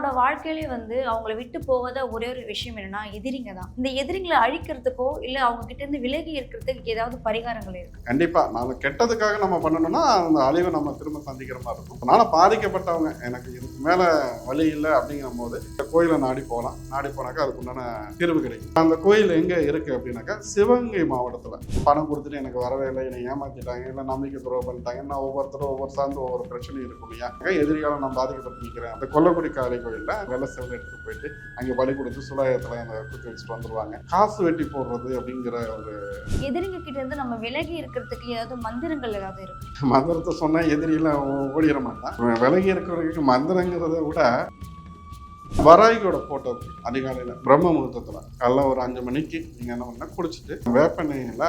எல்லாரோட வாழ்க்கையிலயே வந்து அவங்கள விட்டு போகாத ஒரே ஒரு விஷயம் என்னன்னா எதிரிங்க தான். இந்த எதிரிங்களை அழிக்கிறதுக்கோ இல்ல அவங்க கிட்ட இருந்து விலகி இருக்கிறதுக்கு ஏதாவது பரிகாரங்கள் இருக்கு. கண்டிப்பா. நாம கெட்டதுக்காக நம்ம பண்ணணும்னா அந்த அழிவை நம்ம திரும்ப சந்திக்கிற மாதிரி இருக்கும். அதனால பாதிக்கப்பட்டவங்க. எனக்கு இதுக்கு மேல வழி இல்லை அப்படிங்கிற போது இந்த கோயிலை நாடி போகலாம். நாடி போனாக்கா அதுக்கு உண்டான தீர்வு கிடைக்கும். அந்த கோயில் எங்க இருக்கு அப்படின்னாக்கா சிவகங்கை மாவட்டத்துல. பணம் கொடுத்துட்டு எனக்கு வரவே இல்லை. என்னை ஏமாத்திட்டாங்க. இல்லை நம்பிக்கை துரோகம் பண்ணிட்டாங்க. நான் ஒவ்வொருத்தரும் ஒவ்வொரு சார்ந்து ஒவ்வொரு பிரச்சனையும் இருக்கும் இல்லையா? எதிரியால நான் பாதிக்கப்பட்டு நிற்கிறேன் அந்த கொல்லக்குடி காலை கோயில்ல வெள்ள செவல் எடுத்துட்டு போயிட்டு அங்கே பலி கொடுத்து சுலாயத்துல அந்த குத்தி வச்சுட்டு வந்துருவாங்க. காசு வெட்டி போடுறது அப்படிங்கிற ஒரு எதிரிங்க கிட்ட இருந்து நம்ம விலகி இருக்கிறதுக்கு ஏதாவது மந்திரங்கள் ஏதாவது இருக்கு? மந்திரத்தை சொன்னா எதிரியெல்லாம் ஓடிட மாட்டான். விலகி இருக்கிறவங்களுக்கு மந்திரங்கிறத விட வராய்கோட போட்டோ இருக்கு அதிகாலையில் பிரம்ம முகூர்த்தத்தில் காலைல ஒரு அஞ்சு மணிக்கு நீங்கள் என்ன பண்ண குடிச்சிட்டு வேப்பெண்ணெயில்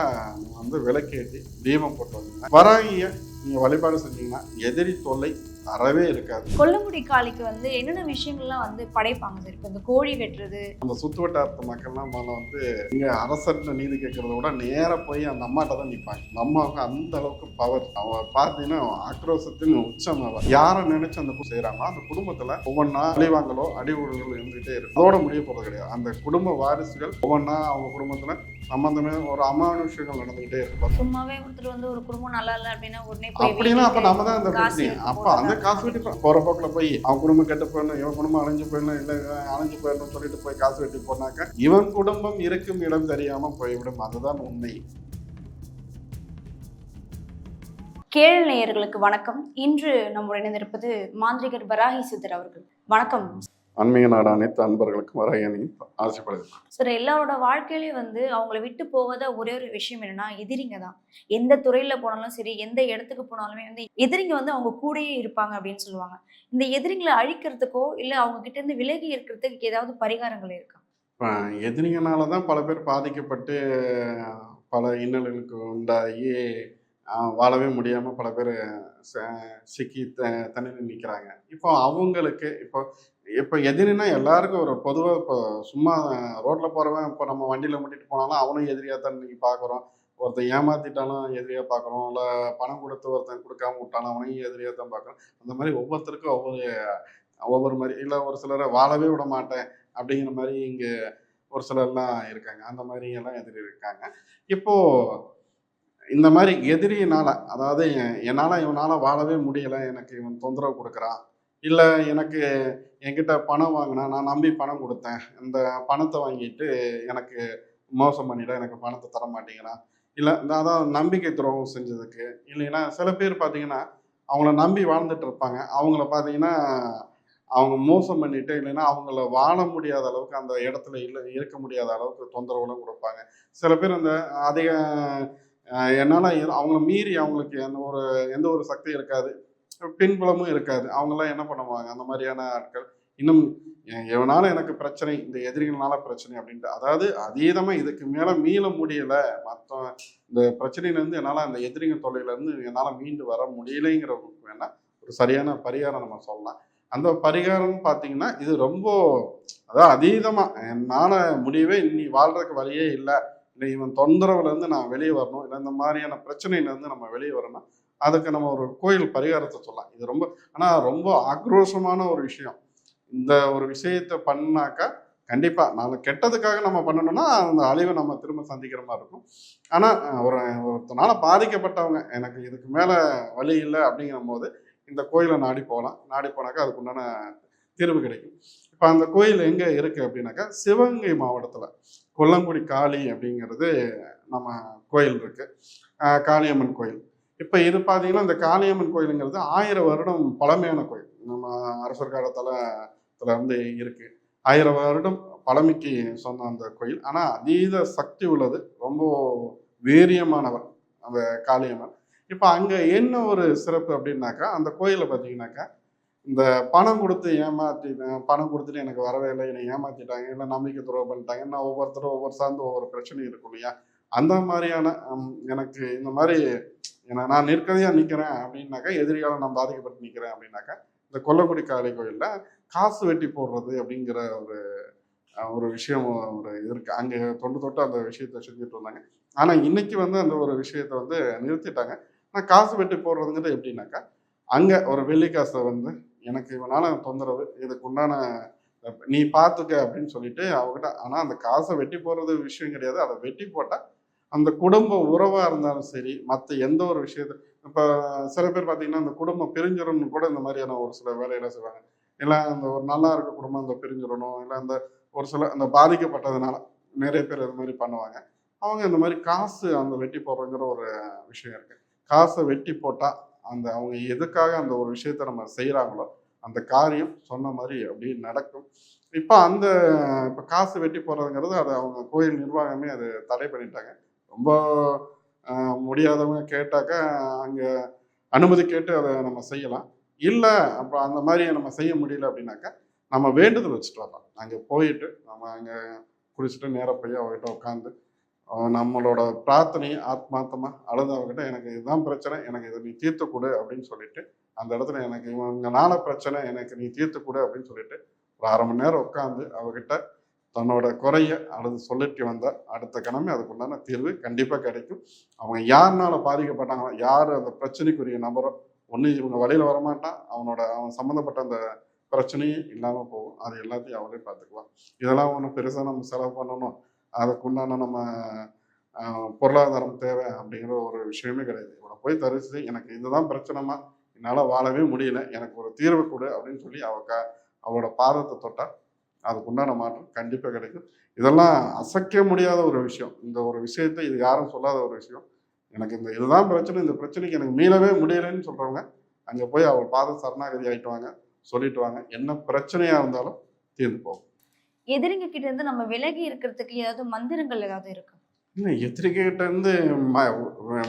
வந்து விளக்கேற்றி தீபம் போட்டு வந்தீங்கன்னா வராகிய நீங்கள் வழிபாடு செஞ்சீங்கன்னா எதிரி தொல்லை அறவே இருக்காது. கொல்லங்குடி காளிக்கு வந்து என்னென்ன விஷயங்கள்லாம் வந்து படைப்பாங்க சார்? இப்போ இந்த கோழி வெட்டுறது. அந்த சுத்து வட்டாரத்து மக்கள்லாம் முதல்ல வந்து இங்கே அரசர்கிட்ட நீதி கேட்கறத விட நேராக போய் அந்த அம்மாட்ட தான் நிற்பாங்க அந்த அம்மாவுக்கு அந்த அளவுக்கு பவர் அவ பார்த்தீங்கன்னா ஆக்ரோஷத்தின் உச்சம் அவ. யாரை நினைச்சு அந்த செய்கிறாங்களோ அந்த குடும்பத்தில் ஒவ்வொன்றா அழிவாங்களோ அடிவுடுகள் இருந்துகிட்டே இருக்கு அதோட முடிய போகிறது கிடையாது. அந்த குடும்ப வாரிசுகள் ஒவ்வொன்றா அவங்க குடும்பத்தில் சம்பந்தமே ஒரு அமானுஷங்கள் நடந்துகிட்டே இருக்கு சும்மாவே ஒருத்தர் வந்து ஒரு குடும்பம் நல்லா இல்லை அப்படின்னா உடனே அப்படின்னா அப்ப நம்ம தான் காசு பிரச்சனை அப்ப போடுறதா? அந்த காசு வெட்டி போகிற போற போய் அவன் குடும்பம் கெட்டு போயிடணும் இவன் குடும்பம் அழிஞ்சு போயிடணும் இல்லை அழிஞ்சு போயிடணும் சொல்லிட்டு போய் காசு வெட்டி போனாக்க இவன் குடும்பம் இருக்கும் இடம் தெரியாமல் போய்விடும். அதுதான் உண்மை. கேள் நேயர்களுக்கு வணக்கம். இன்று நம்முடைய இணைந்திருப்பது மாந்திரிகர் வராகி சித்தர் அவர்கள். வணக்கம். ஆன்மீக நாடு அனைத்து அன்பர்களுக்கும் வரையணி ஆசைப்படுது சார் எல்லாரோட வாழ்க்கையிலயும் வந்து அவங்கள விட்டு போகாத ஒரே ஒரு விஷயம் என்னன்னா எதிரிங்க தான். எந்த துறையில போனாலும் சரி எந்த இடத்துக்கு போனாலுமே வந்து எதிரிங்க வந்து அவங்க கூடயே இருப்பாங்க அப்படின்னு சொல்லுவாங்க. இந்த எதிரிங்களை அழிக்கிறதுக்கோ இல்ல அவங்க கிட்ட இருந்து விலகி இருக்கிறதுக்கு ஏதாவது பரிகாரங்கள் இருக்கா? எதிரிங்கனால தான் பல பேர் பாதிக்கப்பட்டு பல இன்னல்களுக்கு உண்டாகி வாழவே முடியாமல் பல பேர் சிக்கி த தண்ணியில் நிற்கிறாங்க. இப்போ அவங்களுக்கு இப்போ இப்போ எதிரினா எல்லாருக்கும் ஒரு பொதுவாக இப்போ சும்மா ரோட்டில் போகிறவன் இப்போ நம்ம வண்டியில் முட்டிட்டு போனாலும் அவனும் எதிரியாக தான் இன்னைக்கு பார்க்குறோம் ஒருத்தன் ஏமாத்திட்டாலும் எதிரியாக பார்க்குறோம் இல்லை பணம் கொடுத்து ஒருத்தன் கொடுக்காம விட்டாலும் அவனையும் எதிரியாக தான் பார்க்குறோம் அந்த மாதிரி ஒவ்வொருத்தருக்கும் ஒவ்வொரு ஒவ்வொரு மாதிரி இல்லை ஒரு சிலரை வாழவே விட மாட்டேன் அப்படிங்கிற மாதிரி இங்கே ஒரு சிலர்லாம் இருக்காங்க. அந்த மாதிரி எல்லாம் எதிரி இருக்காங்க. இப்போ இந்த மாதிரி எதிரியினால அதாவது எ- என்னால இவனால வாழவே முடியல. எனக்கு இவன் தொந்தரவு கொடுக்குறான். இல்லை எனக்கு என்கிட்ட பணம் வாங்கினா நான் நம்பி பணம் கொடுத்தேன். இந்த பணத்தை வாங்கிட்டு எனக்கு மோசம் பண்ணிட்டா எனக்கு பணத்தை தர மாட்டேங்கிறான். இல்லை இந்த அதான் நம்பிக்கை துரோகம் செஞ்சதுக்கு. இல்லைன்னா சில பேர் பார்த்தீங்கன்னா அவங்கள நம்பி வாழ்ந்துட்டு இருப்பாங்க. அவங்கள பார்த்தீங்கன்னா அவங்க மோசம் பண்ணிட்டு இல்லைன்னா அவங்கள வாழ முடியாத அளவுக்கு அந்த இடத்துல இல்லை இருக்க முடியாத அளவுக்கு தொந்தரவுலாம் கொடுப்பாங்க. சில பேர் அந்த அதிக என்னால் அவங்கள மீறி அவங்களுக்கு எந்த ஒரு எந்த ஒரு சக்தி இருக்காது. பின்புலமும் இருக்காது. அவங்களாம் என்ன பண்ணுவாங்க? அந்த மாதிரியான ஆட்கள். இன்னும் எவனால எனக்கு பிரச்சனை இந்த எதிரிகள்னால பிரச்சனை அப்படின்ட்டு. அதாவது அதீதமாக இதுக்கு மேலே மீள முடியல. மற்ற இந்த பிரச்சனையிலேருந்து என்னால் அந்த எதிரிங்க தொல்லையிலேருந்து என்னால் மீண்டு வர முடியலைங்கிறவங்களுக்கு வேணால் ஒரு சரியான பரிகாரம் நம்ம சொல்லலாம். அந்த பரிகாரம்னு பார்த்தீங்கன்னா இது ரொம்ப அதாவது அதீதமாக என்னால் முடியவே இனி வாழ்றதுக்கு வழியே இல்லை. இல்லை இவன் தொந்தரவுலேருந்து நான் வெளியே வரணும். இல்லை இந்த மாதிரியான பிரச்சனையிலேருந்து நம்ம வெளியே வரணும். அதுக்கு நம்ம ஒரு கோயில் பரிகாரத்தை சொல்லலாம். இது ரொம்ப ஆனால் ரொம்ப ஆக்ரோஷமான ஒரு விஷயம். இந்த ஒரு விஷயத்தை பண்ணாக்கா கண்டிப்பாக நாலு கெட்டதுக்காக நம்ம பண்ணணும்னா அந்த அழிவை நம்ம திரும்ப சந்திக்கிற மாதிரி இருக்கும். ஆனால் ஒரு ஒருத்தனால பாதிக்கப்பட்டவங்க எனக்கு இதுக்கு மேலே வழி இல்லை அப்படிங்கிற போது இந்த கோயிலை நாடி போகலாம். நாடி போனாக்கா அதுக்கு உண்டான தீர்வு கிடைக்கும். இப்போ அந்த கோயில் எங்கே இருக்குது அப்படின்னாக்கா சிவகங்கை மாவட்டத்தில். கொல்லங்குடி காளி அப்படிங்கிறது நம்ம கோயில் இருக்குது காளியம்மன் கோயில். இப்போ இது பார்த்தீங்கன்னா இந்த காளியம்மன் கோயிலுங்கிறது ஆயிரம் வருடம் பழமையான கோயில். நம்ம அரசர் காலத்தில் வந்து இருக்கு. ஆயிரம் வருடம் பழமைக்கு சொன்ன அந்த கோயில். ஆனால் அதீத சக்தி உள்ளது. ரொம்ப வீரியமானவர் அந்த காளியம்மன். இப்போ அங்கே என்ன ஒரு சிறப்பு அப்படின்னாக்கா அந்த கோயிலில் பார்த்தீங்கன்னாக்கா இந்த பணம் கொடுத்து ஏமாற்றி பணம் கொடுத்துட்டு எனக்கு வரவே இல்லை என்னை ஏமாத்திட்டாங்க இல்லை நம்பிக்கை துரோகம் பண்ணிட்டாங்க என்ன ஒவ்வொருத்தரும் ஒவ்வொரு சார்ந்து ஒவ்வொரு பிரச்சனையும் இருக்கும் இல்லையா? அந்த மாதிரியான எனக்கு இந்த மாதிரி ஏன்னா நான் நிற்கதையாக நிற்கிறேன் அப்படின்னாக்கா எதிரியால் நான் பாதிக்கப்பட்டு நிற்கிறேன் அப்படின்னாக்கா இந்த கொல்லக்குடி காளி கோயிலில் காசு வெட்டி போடுறது அப்படிங்கிற ஒரு ஒரு விஷயம் ஒரு இது இருக்கு. அங்கே தொண்டு தொட்டு அந்த விஷயத்த செஞ்சுட்டு இருந்தாங்க. ஆனால் இன்னைக்கு வந்து அந்த ஒரு விஷயத்த வந்து நிறுத்திட்டாங்க. ஆனால் காசு வெட்டி போடுறதுங்கிறது எப்படின்னாக்கா அங்கே ஒரு வெள்ளி காசை வந்து எனக்கு இவனால தொந்தரவு இதுக்கு உண்டான நீ பார்த்துக்க அப்படின்னு சொல்லிட்டு அவகிட்ட ஆனால் அந்த காசை வெட்டி போடுறது விஷயம் கிடையாது. அதை வெட்டி போட்டால் அந்த குடும்ப உறவாக இருந்தாலும் சரி மற்ற எந்த ஒரு விஷயத்த இப்போ சில பேர் பார்த்தீங்கன்னா அந்த குடும்பம் பிரிஞ்சிடணும்னு கூட இந்த மாதிரியான ஒரு சில வேலைகளை செய்வாங்க. இல்லை அந்த ஒரு நல்லா இருக்க குடும்பம் அந்த பிரிஞ்சிடணும் இல்லை அந்த ஒரு சில அந்த பாதிக்கப்பட்டதுனால நிறைய பேர் இது மாதிரி பண்ணுவாங்க. அவங்க இந்த மாதிரி காசு அந்த வெட்டி போடுறங்கிற ஒரு விஷயம் இருக்குது காசை வெட்டி போட்டால் அந்த அவங்க எதுக்காக அந்த ஒரு விஷயத்த நம்ம செய்கிறாங்களோ அந்த காரியம் சொன்ன மாதிரி அப்படியே நடக்கும். இப்போ அந்த இப்போ காசு வெட்டி போடுறதுங்கிறது அதை அவங்க கோயில் நிர்வாகமே அது தடை பண்ணிட்டாங்க. ரொம்ப முடியாதவங்க கேட்டாக்கா அங்கே அனுமதி கேட்டு அதை நம்ம செய்யலாம். இல்லை அப்போ அந்த மாதிரி நம்ம செய்ய முடியல அப்படின்னாக்கா நம்ம வேண்டுதல் வச்சுட்டு வரலாம். அங்கே போயிட்டு நம்ம அங்கே குடிச்சிட்டு நேராக போய் அவர்கிட்ட உட்காந்து நம்மளோட பிரார்த்தனையை ஆத்மார்த்தமாக அழுது அவர்கிட்ட எனக்கு இதுதான் பிரச்சனை எனக்கு இதை நீ தீர்த்து கொடு அப்படின்னு சொல்லிட்டு அந்த இடத்துல எனக்கு இவங்கனால பிரச்சனை எனக்கு நீ தீர்த்து கொடு அப்படின்னு சொல்லிட்டு ஒரு அரை மணி நேரம் உட்காந்து அவகிட்ட தன்னோட குறைய அல்லது சொல்லிட்டு வந்தால் அடுத்த கணமே அதுக்குண்டான தீர்வு கண்டிப்பாக கிடைக்கும். அவங்க யாருனால பாதிக்கப்பட்டாங்களோ யார் அந்த பிரச்சனைக்குரிய நபரோ ஒன்று இவங்க வழியில் வரமாட்டான் அவனோட அவன் சம்மந்தப்பட்ட அந்த பிரச்சனையும் இல்லாமல் போகும். அது எல்லாத்தையும் அவளே பார்த்துக்குவான் இதெல்லாம் ஒன்றும் பெருசாக நம்ம செலவு பண்ணணும். அதுக்குண்டான நம்ம பொருளாதாரம் தேவை அப்படிங்கிற ஒரு விஷயமே கிடையாது. இவனை போய் தரிசித்து எனக்கு இதுதான் பிரச்சனைமா என்னால் வாழவே முடியல எனக்கு ஒரு தீர்வு கொடு அப்படின்னு சொல்லி அவ க அவளோட பாதத்தை தொட்டால் அதுக்குண்டான மாற்றம் கண்டிப்பாக கிடைக்கும். இதெல்லாம் அசைக்க முடியாத ஒரு விஷயம். இந்த ஒரு விஷயத்தை இது யாரும் சொல்லாத ஒரு விஷயம். எனக்கு இந்த இதுதான் பிரச்சனை. இந்த பிரச்சனைக்கு எனக்கு மீளவே முடியலைன்னு சொல்றவங்க அங்கே போய் அவள் பாத சரணாகதி ஆயிட்டு வாங்க சொல்லிட்டு வாங்க என்ன பிரச்சனையா இருந்தாலும் தீர்ந்து போகும். எதிரிங்க கிட்ட இருந்து நம்ம விலகி இருக்கிறதுக்கு ஏதாவது மந்திரங்கள் ஏதாவது இருக்கு? இல்லை எத்திரிக்கிட்ட இருந்து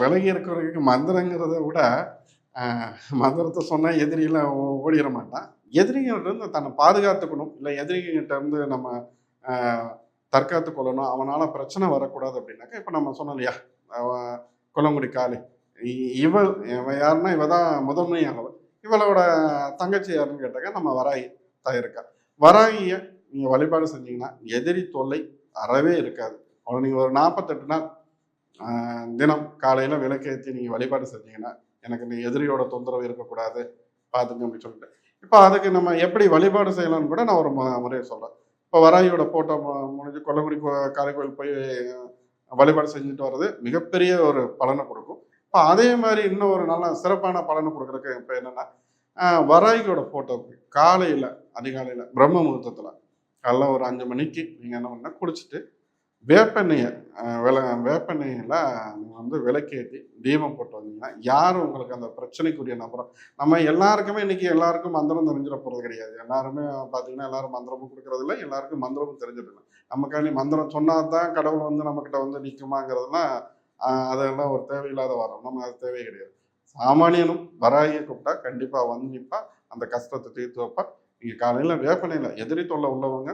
விலகி இருக்கிறவங்களுக்கு மந்திரங்கிறத விட மந்திரத்தை சொன்னால் எதிரியெல்லாம் ஓடிட மாட்டான். எதிரிகிட்ட தன்னை பாதுகாத்துக்கணும். இல்லை எதிரிகிட்ட இருந்து நம்ம தற்காத்து கொள்ளணும். அவனால் பிரச்சனை வரக்கூடாது அப்படின்னாக்கா இப்போ நம்ம சொன்னோம் இல்லையா? குளங்குடி காளி. இ- இவள் இவன் யாருன்னா இவ தான் முதன்மையானவள். இவளோட தங்கச்சி யாருன்னு கேட்டாக்கா நம்ம வராயி தான் இருக்கா. வராகியை நீங்கள் வழிபாடு செஞ்சீங்கன்னா எதிரி தொல்லை அறவே இருக்காது. அவளை நீங்கள் ஒரு நாற்பத்தெட்டு நாள் தினம் காலையில் விளக்கேற்றி நீங்கள் வழிபாடு செஞ்சீங்கன்னா எனக்கு இந்த எதிரியோட தொந்தரவு இருக்கக்கூடாது. பார்த்துங்க அப்படின்னு சொல்லிட்டு. இப்போ அதுக்கு நம்ம எப்படி வழிபாடு செய்யலாம்னு கூட நான் ஒரு மு- முறையை சொல்கிறேன் இப்போ வராயோட போட்டோ முடிஞ்சு கொல்லங்குடி காரைக்கோயில் போய் வழிபாடு செஞ்சுட்டு வர்றது மிகப்பெரிய ஒரு பலனை கொடுக்கும். இப்போ அதே மாதிரி இன்னும் ஒரு நல்ல சிறப்பான பலனை கொடுக்குறதுக்கு இப்போ என்னென்னா வராகியோட ஃபோட்டோவுக்கு காலையில் அதிகாலையில் பிரம்ம முகூர்த்தத்தில் காலைல ஒரு அஞ்சு மணிக்கு நீங்கள் என்ன பண்ணால் குளிச்சுட்டு வேப்பெண்ணெயை வில வேப்பெண்ணெயில் நீங்கள் வந்து விளக்கேற்றி தீபம் போட்டு வந்தீங்கன்னா யார் உங்களுக்கு அந்த பிரச்சனைக்குரிய நபரம் நம்ம எல்லாருக்குமே இன்னைக்கு எல்லாருக்கும் மந்திரம் தெரிஞ்சிட போகிறது கிடையாது. எல்லாருமே பார்த்தீங்கன்னா எல்லாரும் மந்திரமும் கொடுக்குறது இல்லை எல்லாருக்கும் மந்திரமும் தெரிஞ்சிடலாம் நமக்காண்டி மந்திரம் சொன்னால் தான் கடவுள் வந்து நம்மக்கிட்ட வந்து நிற்குமாங்கிறதுலாம் அதெல்லாம் ஒரு தேவையில்லாத வரம் நம்ம அது தேவையே கிடையாது. சாமானியனும் வராகியை கூப்பிட்டா கண்டிப்பாக வந்து நிற்பா அந்த கஷ்டத்தை தீர்த்து வைப்பா. நீங்கள் காலையில் வேப்பனையில் எதிரி தொல்லை உள்ளவங்க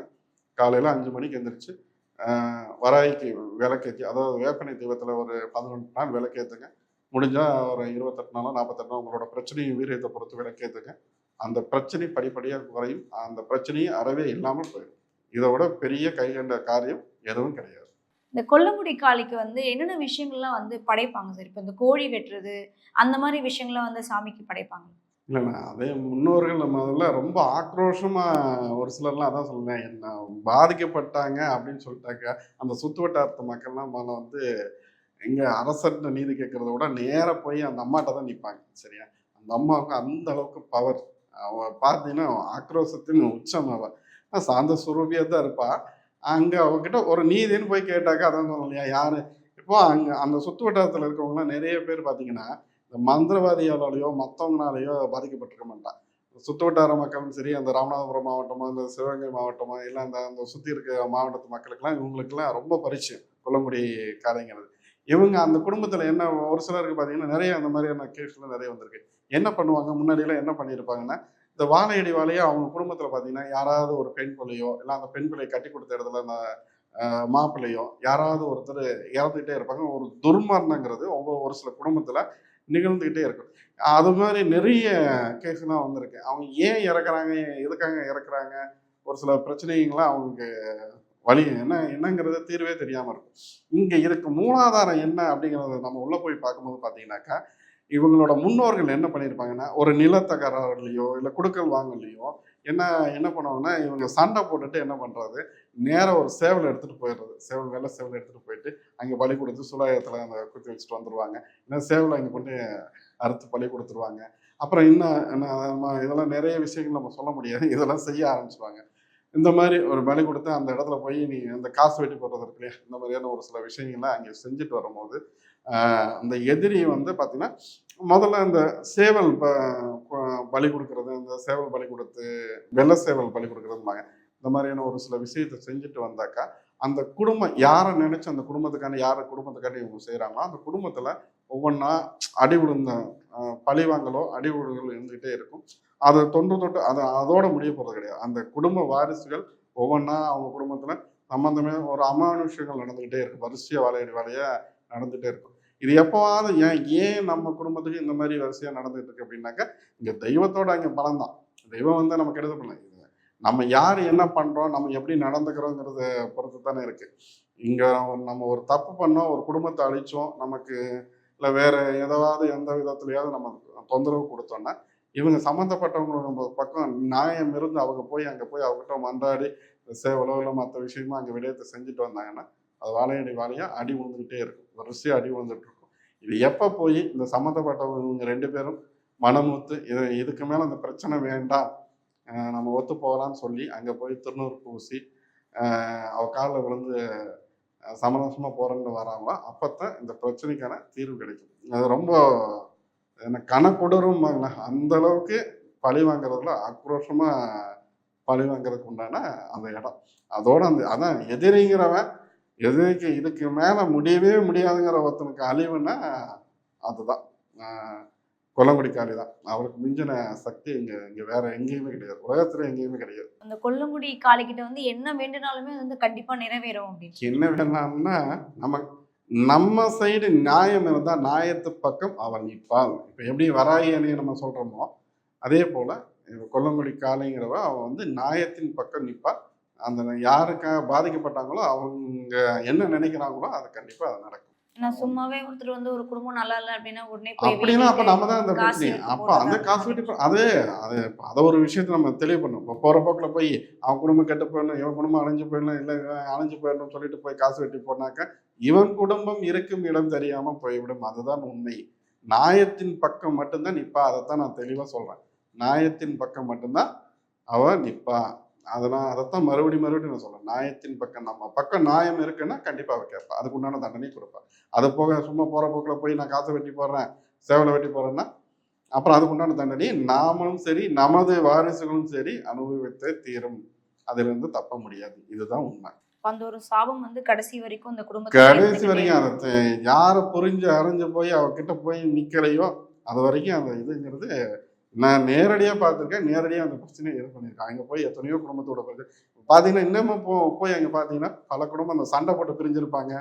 காலையில் அஞ்சு மணிக்கு எந்திரிச்சு வராய்க்கு விளக்கேற்றி அதாவது வேப்பனை தீபத்தில் ஒரு பதினொன்று நாள் விளக்கேற்றுங்க முடிஞ்சால் ஒரு இருபத்தெட்டு நாளோ நாற்பத்தெட்டு நாள் உங்களோட பிரச்சனையும் வீரியத்தை பொறுத்து விளக்கேற்றுங்க அந்த பிரச்சனை படிப்படியாக குறையும். அந்த பிரச்சனையும் அறவே இல்லாமல் போயிடும். இதை விட பெரிய கைகண்ட காரியம் எதுவும் கிடையாது. இந்த கொல்லங்குடி காளிக்கு வந்து என்னென்ன விஷயங்கள்லாம் வந்து படைப்பாங்க சார்? இப்போ இந்த கோழி வெட்டுறது அந்த மாதிரி விஷயங்கள்லாம் வந்து சாமிக்கு படைப்பாங்க இல்லைண்ணா அதே முன்னோர்கள் நம்ம அதில் ரொம்ப ஆக்ரோஷமாக ஒரு சிலர்லாம் அதான் சொல்லுவேன் என்ன பாதிக்கப்பட்டாங்க அப்படின்னு சொல்லிட்டாக்க அந்த சுற்று வட்டாரத்து மக்கள்லாம் முதல்ல வந்து இங்கே அரசர்கிட்ட நீதி கேட்கறத விட நேராக போய் அந்த அம்மாட்ட தான் நிற்பாங்க சரியா? அந்த அம்மாவுக்கு அந்த அளவுக்கு பவர் அவ பார்த்தீங்கன்னா ஆக்ரோஷத்தின் உச்சம் அவள் ஆனா சாந்த சுரூபியாக தான் இருப்பா. அங்கே அவகிட்ட ஒரு நீதின்னு போய் கேட்டாக்க அதான் சொல்லலையா யார்? இப்போ அங்கே அந்த சுற்று வட்டாரத்தில் இருக்கவங்களாம் நிறைய பேர் பார்த்தீங்கன்னா இந்த மந்திரவாதியாலேயோ மற்றவங்களாலேயோ பாதிக்கப்பட்டிருக்க மாட்டான். சுற்று வட்டார மக்களும் சரி அந்த ராமநாதபுரம் மாவட்டமோ இந்த சிவகங்கை மாவட்டமோ இல்லை அந்த அந்த சுற்றி இருக்க மாவட்டத்து மக்களுக்கெல்லாம் இவங்களுக்கெல்லாம் ரொம்ப பரிச்சயம் கொல்லங்குடி காரைங்கிறது இவங்க அந்த குடும்பத்தில் என்ன ஒரு சிலருக்கு பார்த்தீங்கன்னா நிறைய அந்த மாதிரியான கேஸ்லாம் நிறைய வந்திருக்கு. என்ன பண்ணுவாங்க? முன்னாடியெல்லாம் என்ன பண்ணியிருப்பாங்கன்னா இந்த வாழையடி வாழையை அவங்க குடும்பத்தில் பார்த்தீங்கன்னா யாராவது ஒரு பெண் பிள்ளையோ இல்லை அந்த பெண் பிள்ளையை கட்டி கொடுத்த இடத்துல அந்த மாப்பிள்ளையோ யாராவது ஒருத்தர் இறந்துகிட்டே இருப்பாங்க. ஒரு துர்மரணங்கிறது ஒவ்வொரு ஒரு சில குடும்பத்தில் நிகழ்ந்துக்கிட்டே இருக்கும். அது மாதிரி நிறைய கேஸ்லாம் வந்திருக்கு. அவங்க ஏன் இறக்குறாங்க? எதுக்காக இறக்குறாங்க? ஒரு சில பிரச்சனைகள்லாம் அவங்களுக்கு வழி என்ன என்னங்கிறது தீர்வே தெரியாமல் இருக்கும். இங்கே இதுக்கு மூலாதாரம் என்ன அப்படிங்கிறத நம்ம உள்ளே போய் பார்க்கும்போது பார்த்தீங்கன்னாக்கா இவங்களோட முன்னோர்கள் என்ன பண்ணியிருப்பாங்கன்னா ஒரு நிலத்தகராறுலையோ இல்லை குடுக்கல் வாங்கலையோ என்ன என்ன பண்ணுவாங்கன்னா இவங்க சண்டை போட்டுட்டு என்ன பண்ணுறது நேராக ஒரு சேவல் எடுத்துகிட்டு போயிடுறது. சேவல் வெள்ளை சேவல் எடுத்துகிட்டு போயிட்டு அங்கே பலி கொடுத்து சுலாயத்தில் அந்த குத்தி வச்சுட்டு வந்துடுவாங்க ஏன்னா சேவலை அங்கே கொண்டு அறுத்து பலி கொடுத்துருவாங்க. அப்புறம் இன்னும் என்ன, நம்ம இதெல்லாம் நிறைய விஷயங்கள் நம்ம சொல்ல முடியாது. இதெல்லாம் செய்ய ஆரம்பிச்சுவாங்க இந்த மாதிரி ஒரு பலி கொடுத்து அந்த இடத்துல போய் நீ அந்த காசு வெட்டி போடுறது இருக்கு இல்லையா? இந்த மாதிரியான ஒரு சில விஷயங்கள்லாம் அங்கே செஞ்சுட்டு வரும்போது அந்த எதிரி வந்து பார்த்தீங்கன்னா முதல்ல இந்த சேவல் ப பலி கொடுக்கறது இந்த சேவல் பலி கொடுத்து வெள்ளை சேவல் பலி கொடுக்கறதுமாங்க இந்த மாதிரியான ஒரு சில விஷயத்தை செஞ்சுட்டு வந்தாக்கா அந்த குடும்பம் யாரை நினைச்சு அந்த குடும்பத்துக்கான யாரை குடும்பத்துக்காண்டி இவங்க செய்கிறாங்களோ அந்த குடும்பத்தில் ஒவ்வொன்றா அடி விழுந்த பழிவாங்கலோ அடி விழுதலோ இருந்துகிட்டே இருக்கும். அதை தொன்று தொட்டு அதை அதோட முடிய போகிறது கிடையாது. அந்த குடும்ப வாரிசுகள் ஒவ்வொன்றா அவங்க குடும்பத்தில் சம்மந்தமே ஒரு அமானுஷங்கள் நடந்துக்கிட்டே இருக்கு. வரிசையாக வலையடி வலையாக நடந்துகிட்டே இருக்கும். இது எப்போவாவது ஏன் ஏன் நம்ம குடும்பத்துக்கு இந்த மாதிரி வரிசையாக நடந்துகிட்டு இருக்கு அப்படின்னாக்கா இங்கே தெய்வத்தோட அங்கே பலம் தான் தெய்வம் வந்து நம்ம கெடுதல் பண்ணல இது நம்ம யார் என்ன பண்ணுறோம் நம்ம எப்படி நடந்துக்கிறோங்கிறத பொறுத்து தானே இருக்குது இங்கே நம்ம ஒரு தப்பு பண்ணோம் ஒரு குடும்பத்தை அழிச்சோம் நமக்கு இல்லை வேறு ஏதாவது எந்த விதத்துலையாவது நம்ம தொந்தரவு கொடுத்தோன்னா இவங்க சம்மந்தப்பட்டவங்களோட நம்ம பக்கம் நியாயம் இருந்து அவங்க போய் அங்கே போய் அவங்ககிட்ட மன்றாடி சேவலோ இல்லை மற்ற விஷயமா அங்கே விடயத்தை செஞ்சுட்டு வந்தாங்கன்னா அது வாழையடி வாழையாக அடி விழுந்துக்கிட்டே இருக்கும். வரிசையாக அடி விழுந்துட்டு இருக்கும் இது எப்போ போய் இந்த சம்மந்தப்பட்டவங்க இவங்க ரெண்டு பேரும் மனமுத்து இது இதுக்கு மேலே அந்த பிரச்சனை வேண்டாம் நம்ம ஒத்து போகலான்னு சொல்லி அங்கே போய் திருநூறு பூசி அவ காலில் விழுந்து சமரசமாக சமரசமா வராங்களோ அப்போ தான் இந்த பிரச்சனைக்கான தீர்வு கிடைக்கும். அது ரொம்ப என்ன கணக்கொடரும் அந்த அளவுக்கு பழி வாங்குறதுல ஆக்ரோஷமா பழி வாங்குறதுக்கு உண்டான அந்த இடம். அதோட அந்த அதான் எதிரிங்கிறவன் எதிரிக்கு இதுக்கு மேல முடியவே முடியாதுங்கிற ஒருத்தனுக்கு அழிவுன்னா அதுதான். கொல்லங்குடி காளி தான். அவளுக்கு மிஞ்சின சக்தி இங்க இங்க வேற எங்கேயுமே கிடையாது. உலகத்துல எங்கேயுமே கிடையாது. அந்த கொல்லங்குடி காளிக்கிட்ட வந்து என்ன வேண்டுனாலுமே வந்து கண்டிப்பா நிறைவேறும் அப்படின்னு. என்ன வேணாம்னா நம்ம நம்ம சைடு நியாயம் இருந்தால் நியாயத்து பக்கம் அவள் நிற்பாள் இப்போ எப்படி வராகி அணியை நம்ம சொல்கிறோமோ அதே போல் கொல்லங்குடி காலைங்கிறவ அவள் வந்து நியாயத்தின் பக்கம் நிற்பா அந்த யாருக்காக பாதிக்கப்பட்டாங்களோ அவங்க என்ன நினைக்கிறாங்களோ அது கண்டிப்பாக அது நடக்கும். நான் சும்மாவே ஒருத்தர் வந்து ஒரு குடும்பம் நல்லா இல்லை அப்படின்னா உடனே அப்படின்னா அப்ப நம்ம தான் அந்த பிரச்சனை அப்ப அந்த காசு வெட்டி அது அது அதை ஒரு விஷயத்தை நம்ம தெளிவு பண்ணணும். இப்போ போற போக்குல போய் அவன் குடும்பம் கெட்டு போயிடணும் இவன் குடும்பம் அழிஞ்சு போயிடணும் இல்லை இவன் அழிஞ்சு போயிடணும்னு சொல்லிட்டு போய் காசு வெட்டி போனாக்க இவன் குடும்பம் இருக்கும் இடம் தெரியாம போய்விடும். அதுதான் உண்மை. நியாயத்தின் பக்கம் மட்டும்தான் நிப்பா. அதைத்தான் நான் தெளிவா சொல்றேன். நியாயத்தின் பக்கம் மட்டும்தான் அவ நிப்பா. அதெல்லாம் அதைத்தான் மறுபடியும் மறுபடியும் நான் சொல்றேன். நியாயத்தின் பக்கம் நம்ம பக்கம் நியாயம் இருக்குன்னா கண்டிப்பா அவ கேட்பா. அதுக்கு உண்டான தண்டனை கொடுப்பா. அது போக சும்மா போற போக்குல போய் நான் காசை வெட்டி போடுறேன் சேவலை வெட்டி போடுறேன்னா அப்புறம் அதுக்கு உண்டான தண்டனை நாமளும் சரி நமது வாரிசுகளும் சரி அனுபவித்தே தீரும். அதிலிருந்து தப்ப முடியாது. இதுதான் உண்மை. அந்த ஒரு சாபம் வந்து கடைசி வரைக்கும் அந்த குடும்பத்தை கடைசி வரைக்கும் அதை யாரை புரிஞ்சு அறிஞ்சு போய் அவகிட்ட போய் நிக்கலையோ அது வரைக்கும் அந்த இதுங்கிறது நான் நேரடியாக பார்த்துருக்கேன். நேரடியாக அந்த பிரச்சனையை இது பண்ணியிருக்கேன் அங்கே போய் எத்தனையோ குடும்பத்தோட பார்த்தீங்கன்னா இன்னமும் போ போய் அங்கே பார்த்தீங்கன்னா பல குடும்பம் அந்த சண்டை போட்டு பிரிஞ்சிருப்பாங்க.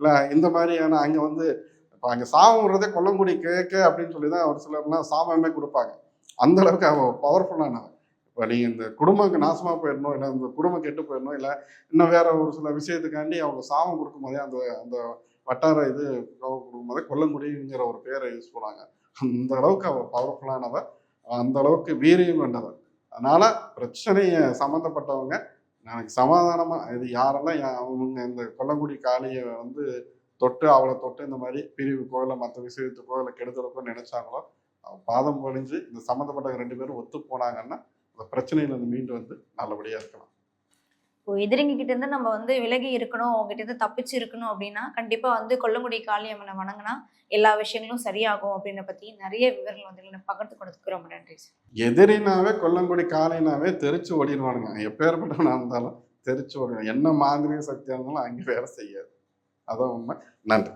இல்லை இந்த மாதிரியான அங்கே வந்து இப்போ அங்கே சாமம் விடுறதே கொல்லங்குடி கேட்க அப்படின்னு சொல்லி தான் ஒரு சிலர்லாம் சாபமே கொடுப்பாங்க. அந்த அளவுக்கு அவன் பவர்ஃபுல்லானவன் இப்போ நீங்கள் இந்த குடும்பம் நாசமாக போயிடணும் இல்லை இந்த குடும்பம் கெட்டு போயிடணும் இல்லை இன்னும் வேற ஒரு சில விஷயத்துக்காண்டி அவங்க சாபம் கொடுக்கும்போதே அந்த அந்த வட்டார இது கொடுக்கும்போதே கொல்லங்குடிங்கிற ஒரு பேரை யூஸ் பண்ணாங்க அந்த அளவுக்கு அவள் பவர்ஃபுல்லானவன் அந்த அளவுக்கு வீரியம் கொண்டவர் அதனால பிரச்சனையை சம்மந்தப்பட்டவங்க எனக்கு சமாதானமாக இது யாரெல்லாம் அவங்க இந்த கொல்லங்குடி காளியை வந்து தொட்டு அவளை தொட்டு இந்த மாதிரி பிரிவுக்கோ இல்லை மற்ற விஷயத்துக்கோ இல்லை கெடுதலுக்கோ நினைச்சாங்களோ பாதம் பொழிஞ்சு இந்த சம்மந்தப்பட்ட ரெண்டு பேரும் ஒத்து போனாங்கன்னா அந்த பிரச்சனையில இருந்து மீண்டு வந்து நல்லபடியாக இருக்கலாம். இப்போ எதிரிங்கிட்ட இருந்து நம்ம வந்து விலகி இருக்கணும் அவங்ககிட்ட இருந்து தப்பிச்சு இருக்கணும் அப்படின்னா கண்டிப்பா வந்து கொல்லங்குடி காளியம்மனை வணங்கினா எல்லா விஷயங்களும் சரியாகும் அப்படின்ற பத்தி நிறைய விவரங்கள் வந்து பகிர்ந்து கொடுத்துக்கு ரொம்ப நன்றி எதிரினாவே கொல்லங்குடி காலைனாவே தெரிச்சு ஓடிடுவானுங்க எப்பேற்பட்டவனா இருந்தாலும் தெரிச்சு ஓடிடுவான் என்ன மாந்திரிக சக்தியாக இருந்தாலும் அங்கே வேலை செய்யாது. அதான் உண்மை. நன்றி.